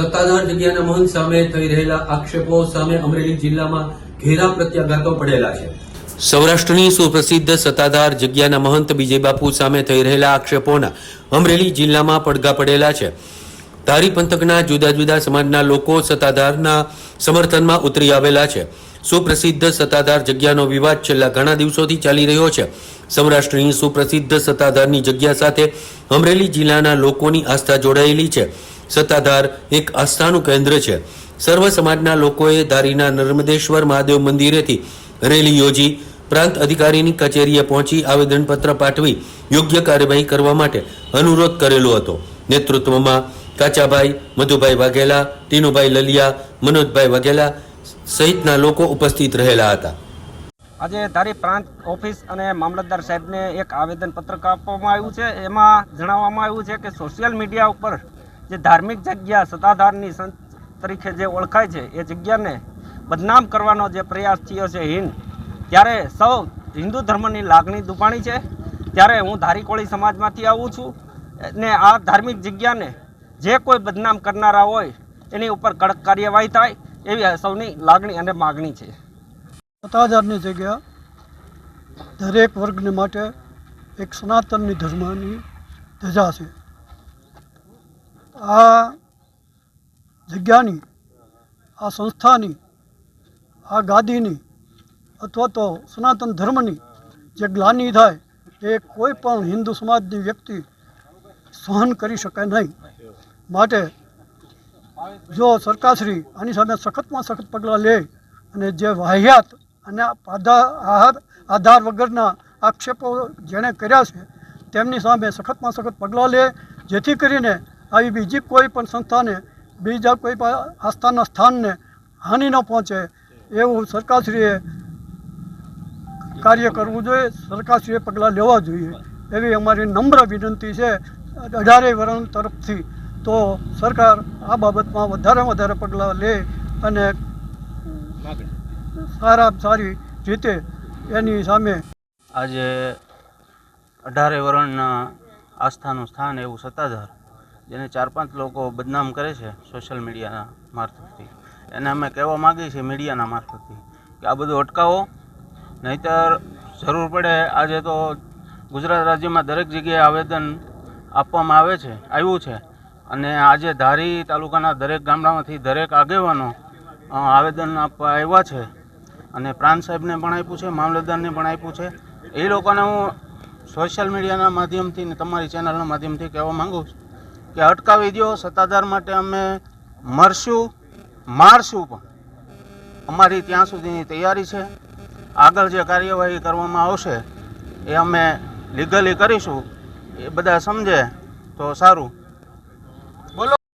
સત્તાધાર જગ્યાના મહંત સામે થઈ રહેલા આક્ષેપો સામે અમરેલી જિલ્લામાં ઘેરા પ્રત્યાઘાતો પડેલા છે. સૌરાષ્ટ્રની સુપ્રસિદ્ધ સત્તાધાર જગ્યાના મહંત વિજય બાપુ સામે થઈ રહેલા આક્ષેપોના અમરેલી જિલ્લામાં પડઘા પડેલા છે. ધારી પંથકના જુદા જુદા સમાજના લોકો સત્તાધારના સમર્થનમાં ઉતરી આવેલા છે. સુપ્રસિદ્ધ સત્તાધાર જગ્યાનો વિવાદ છેલ્લા ઘણા દિવસોથી ચાલી રહ્યો છે. સૌરાષ્ટ્રની સુપ્રસિદ્ધ સત્તાધારની જગ્યા સાથે અમરેલી જિલ્લાના લોકોની આસ્થા જોડાયેલી છે. સત્તાધાર એક આસ્થાનું કેન્દ્ર છે. સર્વ સમાજના લોકોએ ધારીના નર્મદેશ્વર મહાદેવ મંદિરેથી રેલી યોજી પ્રાંત અધિકારીની કચેરીએ પહોંચી આવેદનપત્ર પાઠવી યોગ્ય કાર્યવાહી કરવા માટે અનુરોધ કરેલો હતો. નેતૃત્વમાં કાચાભાઈ, મધુભાઈ વાઘેલા, ટીનુભાઈ લલિયા, મનોજભાઈ વાઘેલા સહિતના લોકો ઉપસ્થિત રહેલા હતા. આજે ધારી પ્રાંત ઓફિસ અને મામલતદાર સાહેબને એક આવેદનપત્ર આપવામાં આવ્યું છે. એમાં જણાવવામાં આવ્યું છે કે સોશિયલ મીડિયા ઉપર જે ધાર્મિક જગ્યા સત્તાધારની સંત તરીકે જે ઓળખાય છે, એ જગ્યાને બદનામ કરવાનો જે પ્રયાસ થયો છે હિન્દ, ત્યારે સૌ હિન્દુ ધર્મની લાગણી દુપાણી છે. ત્યારે હું ધારીકોળી સમાજમાંથી આવું છું ને આ ધાર્મિક જગ્યાને જે કોઈ બદનામ કરનારા હોય, એની ઉપર કડક કાર્યવાહી થાય, એવી સૌની લાગણી અને માગણી છે. સત્તાધારની જગ્યા દરેક વર્ગને માટે એક સનાતનની ધર્મની ધજા છે. આ જગ્યાની, આ સંસ્થાની, આ ગાદીની અથવા તો સનાતન ધર્મની જે ગ્લાની થાય, એ કોઈ પણ હિન્દુ સમાજની વ્યક્તિ સહન કરી શકે નહીં. માટે જો સરકારશ્રી આની સામે સખતમાં સખત પગલાં લે અને જે વાહિયાત અને આધાર આધાર વગરના આક્ષેપો જેણે કર્યા છે, તેમની સામે સખતમાં સખત પગલાં લે, જેથી કરીને આવી બીજી કોઈ પણ સંસ્થાને, બીજા કોઈ પણ આસ્થાના સ્થાનને હાનિ ન પહોંચે એવું સરકારશ્રીએ કાર્ય કરવું જોઈએ. સરકારશ્રીએ પગલાં લેવા જોઈએ. એવી અમારી નમ્ર વિનંતી છે. અઢારે વર્ણ તરફથી તો સરકાર આ બાબતમાં વધારેમાં વધારે પગલાં લે અને સારા સારી રીતે એની સામે આજે અઢારે વર્ણના આસ્થાનું સ્થાન એવું સત્તાધાર જેને ચાર પાંચ લોકો બદનામ કરે છે સોશિયલ મીડિયાના મારફતથી. એને અમે કહેવા માગીએ છીએ મીડિયાના મારફતથી કે આ બધું અટકાવો. નહીતર જરૂર પડે આજે તો ગુજરાત રાજ્યમાં દરેક જગ્યાએ આવેદન આપવામાં આવે છે, આવ્યું છે. અને આજે ધારી તાલુકાના દરેક ગામડામાંથી દરેક આગેવાનો આવેદન આપવા આવ્યા છે. અને પ્રાંત સાહેબને પણ આપ્યું છે, મામલતદારને પણ આપ્યું છે. એ લોકોને હું સોશિયલ મીડિયાના માધ્યમથી ને તમારી ચેનલના માધ્યમથી કહેવા માગું છું. કે અટકાવી દો સત્તાધાર માટે અમે મરશું, મારશું પણ. અમારી ત્યાં સુધીની તૈયારી છે. આગળ જે કાર્યવાહી કરવામાં આવશે, એ અમે લીગલી કરીશું. એ બધા સમજે તો સારું.